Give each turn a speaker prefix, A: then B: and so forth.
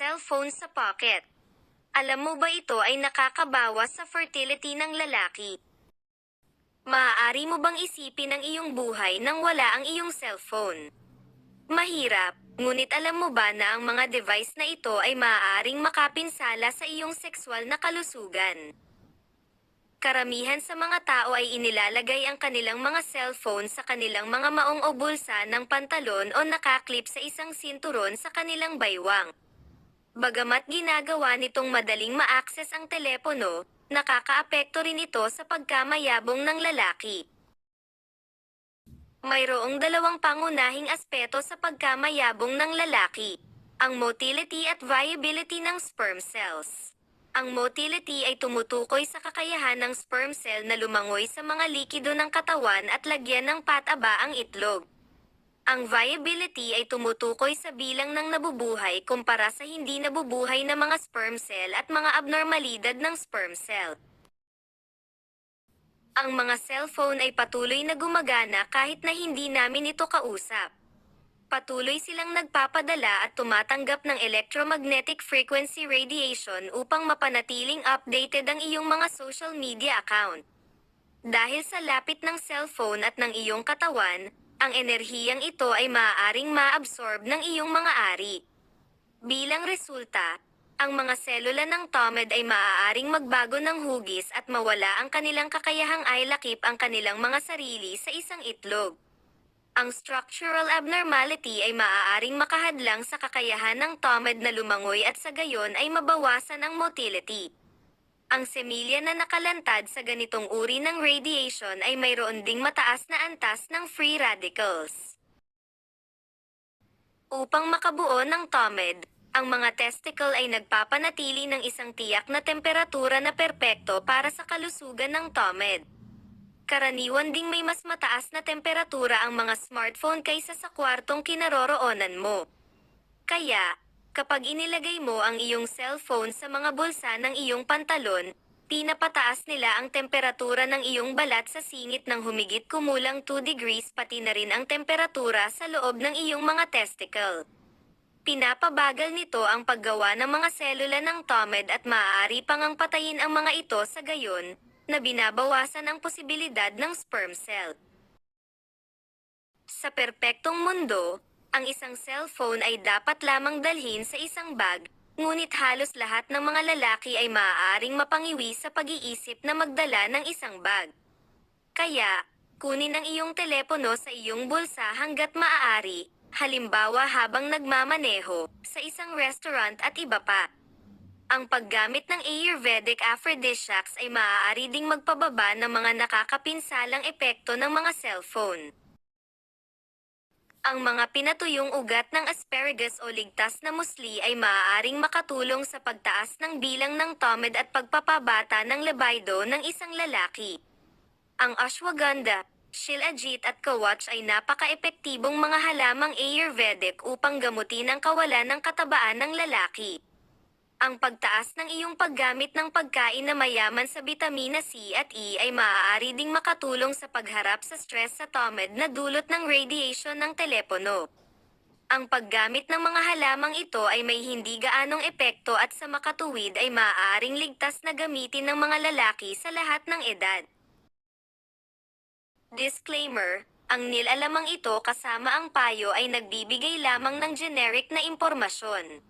A: cellphone sa pocket. Alam mo ba ito ay nakakabawas sa fertility ng lalaki? Maaari mo bang isipin ang iyong buhay nang wala ang iyong cellphone? Mahirap, ngunit alam mo ba na ang mga device na ito ay maaaring makapinsala sa iyong sexual na kalusugan? Karamihan sa mga tao ay inilalagay ang kanilang mga cellphone sa kanilang mga maong o bulsa ng pantalon o nakaklip sa isang sinturon sa kanilang baywang. Bagamat ginagawa nitong madaling ma-access ang telepono, nakakaapekto rin ito sa pagkamayabong ng lalaki. Mayroong dalawang pangunahing aspeto sa pagkamayabong ng lalaki, ang motility at viability ng sperm cells. Ang motility ay tumutukoy sa kakayahan ng sperm cell na lumangoy sa mga likido ng katawan at lagyan ng pataba ang itlog. Ang viability ay tumutukoy sa bilang ng nabubuhay kumpara sa hindi nabubuhay na mga sperm cell at mga abnormalidad ng sperm cell. Ang mga cellphone ay patuloy na gumagana kahit na hindi namin ito kausap. Patuloy silang nagpapadala at tumatanggap ng electromagnetic frequency radiation upang mapanatiling updated ang iyong mga social media account. Dahil sa lapit ng cellphone at ng iyong katawan, ang enerhiyang ito ay maaaring maabsorb ng iyong mga ari. Bilang resulta, ang mga selula ng TOMED ay maaaring magbago ng hugis at mawala ang kanilang kakayahang ailakip ang kanilang mga sarili sa isang itlog. Ang structural abnormality ay maaaring makahadlang sa kakayahan ng TOMED na lumangoy at sa gayon ay mabawasan ang motility. Ang semilya na nakalantad sa ganitong uri ng radiation ay mayroon ding mataas na antas ng free radicals. Upang makabuo ng TOMED, ang mga testicle ay nagpapanatili ng isang tiyak na temperatura na perpekto para sa kalusugan ng TOMED. Karaniwan ding may mas mataas na temperatura ang mga smartphone kaysa sa kwartong kinaroroonan mo. Kaya, kapag inilagay mo ang iyong cellphone sa mga bulsa ng iyong pantalon, pinapataas nila ang temperatura ng iyong balat sa singit ng humigit kumulang 2 degrees pati na rin ang temperatura sa loob ng iyong mga testicle. Pinapabagal nito ang paggawa ng mga selula ng TOMED at maaari pang ang patayin ang mga ito sa gayon, na binabawasan ang posibilidad ng sperm cell. Sa perpektong mundo, ang isang cellphone ay dapat lamang dalhin sa isang bag, ngunit halos lahat ng mga lalaki ay maaaring mapangiwi sa pag-iisip na magdala ng isang bag. Kaya, kunin ang iyong telepono sa iyong bulsa hanggat maaari, halimbawa habang nagmamaneho, sa isang restaurant at iba pa. Ang paggamit ng Ayurvedic aphrodisiacs ay maaari ding magpababa ng mga nakakapinsalang epekto ng mga cellphone. Ang mga pinatuyong ugat ng asparagus o ligtas na musli ay maaaring makatulong sa pagtaas ng bilang ng TOMED at pagpapabata ng libido ng isang lalaki. Ang ashwagandha, shilajit at kawach ay napaka-epektibong mga halamang Ayurvedic upang gamutin ang kawalan ng katabaan ng lalaki. Ang pagtaas ng iyong paggamit ng pagkain na mayaman sa bitamina C at E ay maaari ding makatulong sa pagharap sa stress sa TOMED na dulot ng radiation ng telepono. Ang paggamit ng mga halamang ito ay may hindi gaanong epekto at sa makatuwid ay maaaring ligtas na gamitin ng mga lalaki sa lahat ng edad. Disclaimer, ang nilalamang ito kasama ang payo ay nagbibigay lamang ng generic na impormasyon.